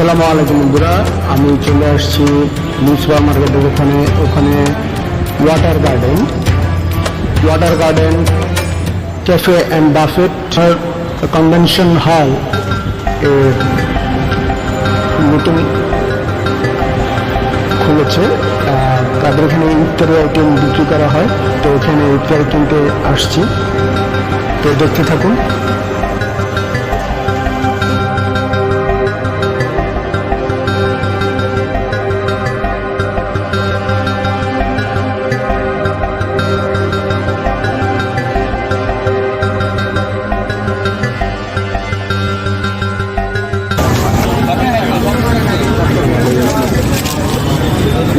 আসসালামু আলাইকুম বন্ধুরা, আমি চলে আসছি নিউ মার্কেটের ওখানে ওখানে water garden water garden cafe and buffet convention hall এর নতুন খুলেছে তাদের এখানে ইফতারি আইটেম বিক্রি করা হয়, তো এখানে ইফতারি কিনতে আসছি। তো দেখতে থাকুন।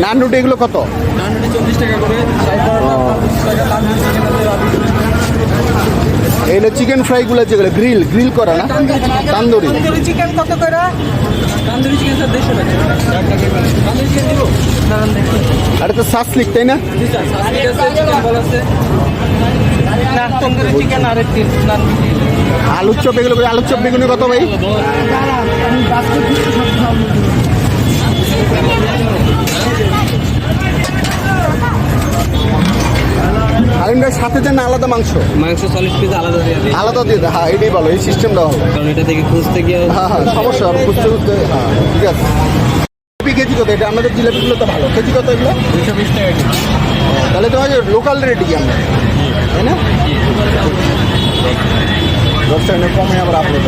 নান রুটি এগুলো কত? নানটি চল্লিশ টাকা করে এগুলো চিকেন ফ্রাইগুলো যেগুলো গ্রিল গ্রিল করা না? তান্দুরি তান্দুরি। চিকেন কত করে? তান্দুরি চিকেন স্যার দেড়শো টাকা আর তো সাসলিক তাই না? নান আলুর চপ এগুলো করে আলুর চপ বেগুনি কত ভাই? আলিমটার সাথে দেন না আলাদা মাংস। মাংস চল্লিশ পিস আলাদা দিয়ে দিই। আলাদা দিয়ে দেয় হ্যাঁ এটাই ভালো এই সিস্টেমটা ভালো। কারণ এটা থেকে খুঁজতে গিয়ে হ্যাঁ হ্যাঁ সমস্যা হবে খুঁজতে খুঁজতে হ্যাঁ ঠিক আছে। জিলাপি কেজি কত? এটা আমাদের জিলাপিগুলো তো ভালো। কেজি কত এগুলো? দুশো বিশ টাকা তাহলে তো হয় লোকাল রেটই আমরা। তাই না? দশ টাকা কমে আবার আপলোড